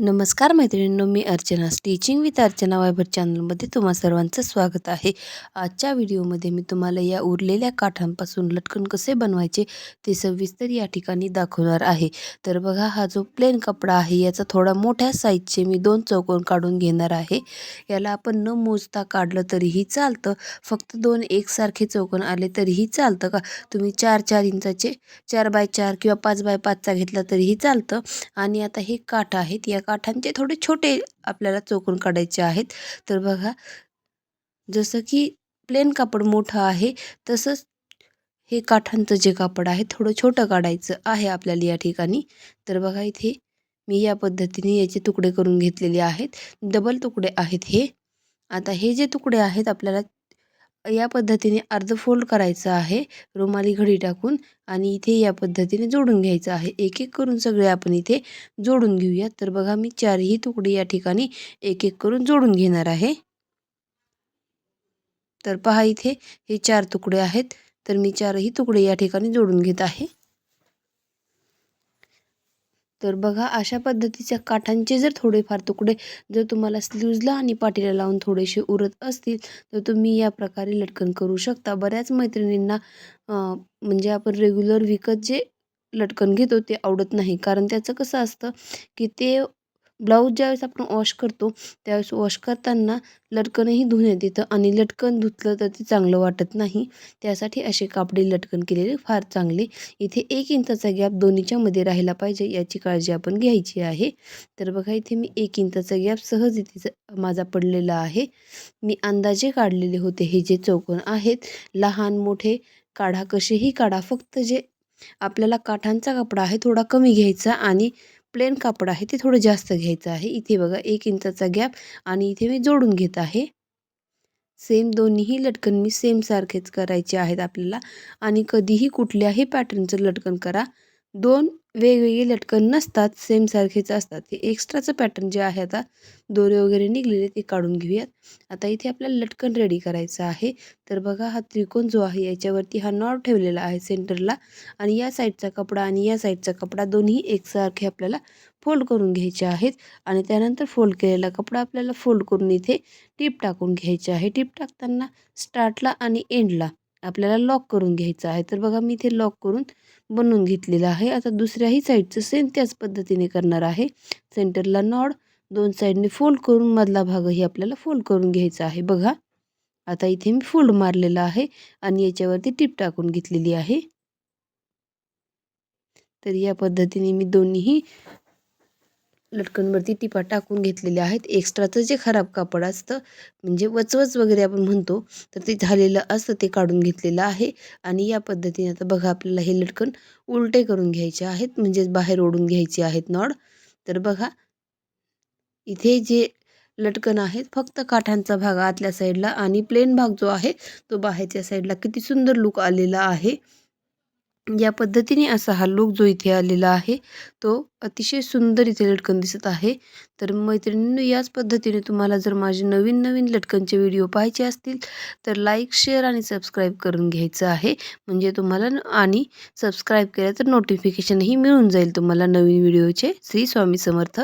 नमस्कार मैत्रिणींनो मी अर्चना. स्टिचिंग विथ अर्चना वायबर चॅनलमध्ये तुम्हा सर्वांचं स्वागत आहे. आजच्या व्हिडिओमध्ये मी तुम्हाला या उरलेल्या काठांपासून लटकन कसे बनवायचे ते सविस्तर या ठिकाणी दाखवणार आहे. तर बघा हा जो प्लेन कपडा आहे याचा थोडा मोठ्या साईजचे मी दोन चौकोन काढून घेणार आहे. याला आपण न मोजता काढलं तरीही चालतं. फक्त दोन एकसारखे चौकोन आले तरीही चालतं का? तुम्ही चार चार इंचाचे चार बाय चार किंवा पाच बाय पाचचा घेतला तरीही चालतं. आणि आता हे काठ आहेत या काठांचे थोडे छोटे आपल्याला चोकून काढायचे आहेत. तर बघा जसं की प्लेन कापड मोठं आहे तसंच हे काठांचं जे कापड आहे थोडं छोटं काढायचं आहे आपल्याला या ठिकाणी. तर बघा इथे मी या पद्धतीने याचे तुकडे करून घेतलेले आहेत. डबल तुकडे आहेत हे. आता हे जे तुकडे आहेत आपल्याला या पद्धतीने अर्ध फोल्ड करायचं आहे रुमाली घडी टाकून आणि इथे या पद्धतीने जोडून घ्यायचं आहे. एक एक करून सगळे आपण इथे जोडून घेऊया. तर बघा मी चारही तुकडे या ठिकाणी एक एक करून जोडून घेणार आहे. तर पहा इथे हे चार तुकडे आहेत. तर मी चारही तुकडे या ठिकाणी जोडून घेत आहे. तर बघा अशा पद्धतीच्या काठांचे जर थोडेफार तुकडे जर तुम्हाला स्लीवजला आणि पाठीला लावून थोडेसे उरत असतील तर तुम्ही या प्रकारे लटकन करू शकता. बऱ्याच मैत्रिणींना म्हणजे आपण रेग्युलर विकत जे लटकन घेतो ते आवडत नाही. कारण त्याचं कसं असतं की ते ब्लाऊज ज्यावेळेस आपण वॉश करतो त्यावेळेस वॉश करताना लटकनही धुण्यात येतं आणि लटकन धुतलं तर ते चांगलं वाटत नाही. त्यासाठी असे कापडे लटकन केलेले फार चांगले. इथे एक इंचाचा गॅप दोन्हीच्या मध्ये पाहिजे याची काळजी आपण घ्यायची आहे. तर बघा इथे मी एक इंचाचा गॅप सहज इथे माझा पडलेला आहे. मी अंदाजे काढलेले होते हे जे चौकोन आहेत. लहान मोठे काढा कसेही काढा. फक्त जे आपल्याला काठांचा कपडा आहे थोडा कमी घ्यायचा आणि प्लेन कापड आहे ते थोडं जास्त घ्यायचं आहे. इथे बघा एक इंचाचा गॅप आणि इथे मी जोडून घेत आहे. सेम दोन्हीही लटकन मी सेम सारखेच करायचे आहेत आपल्याला. आणि कधीही कुठल्याही पॅटर्नचं लटकन करा. दोन वेगवेगळे लटकन नसतात सेम सारखेच असतात. हे एक्स्ट्राचं पॅटर्न जे आहे आता दोरे वगैरे निघलेले ते काढून घेऊयात. आता इथे आपल्याला लटकन रेडी करायचं आहे. तर बघा हा त्रिकोण जो आहे याच्यावरती हा नॉट ठेवलेला आहे सेंटरला आणि या साईडचा कपडा आणि या साईडचा कपडा दोन्ही एकसारखे आपल्याला फोल्ड करून घ्यायचे आहेत. आणि त्यानंतर फोल्ड केलेला कपडा आपल्याला फोल्ड करून इथे टीप टाकून घ्यायचे आहे. टीप टाकताना स्टार्टला आणि एंडला आपल्याला लॉक करून घ्यायचं आहे. तर बघा मी इथे लॉक करून बनवून घेतलेलं आहे. आता दुसऱ्याही साईडचं सेम त्याच पद्धतीने करणार आहे. सेंटरला नॉड दोन साईडने फोल्ड करून मधला भागही आपल्याला फोल्ड करून घ्यायचा आहे. बघा आता इथे मी फोल्ड मारलेला आहे आणि याच्यावरती टिप टाकून घेतलेली आहे. तर या पद्धतीने मी दोन्हीही लटकनवरती टिपा टाकून घेतलेल्या आहेत. एक्स्ट्राचं जे खराब कापड असतं म्हणजे वचवच वगैरे आपण म्हणतो तर ते झालेलं असतं ते काढून घेतलेलं आहे. आणि या पद्धतीने आता बघा आपल्याला हे लटकन उलटे करून घ्यायचे आहेत म्हणजेच बाहेर ओढून घ्यायचे आहेत नॉड. तर बघा इथे जे लटकन आहेत फक्त काठांचा भाग आतल्या साईडला आणि प्लेन भाग जो आहे तो बाहेरच्या साईडला किती सुंदर लुक आलेला आहे. या पद्धतीने असा हा लुक जो इथे आलेला आहे तो अतिशय सुंदर इथे लटकन दिसत आहे. तर मैत्रिणींनो याच पद्धतीने तुम्हाला जर माझे नवीन नवीन लटकनचे व्हिडिओ पाहायचे असतील तर लाईक शेअर आणि सबस्क्राईब करून घ्यायचं आहे. म्हणजे तुम्हाला आणि सबस्क्राईब केलं तर नोटिफिकेशनही मिळून जाईल तुम्हाला नवीन व्हिडिओचे. श्री स्वामी समर्थ.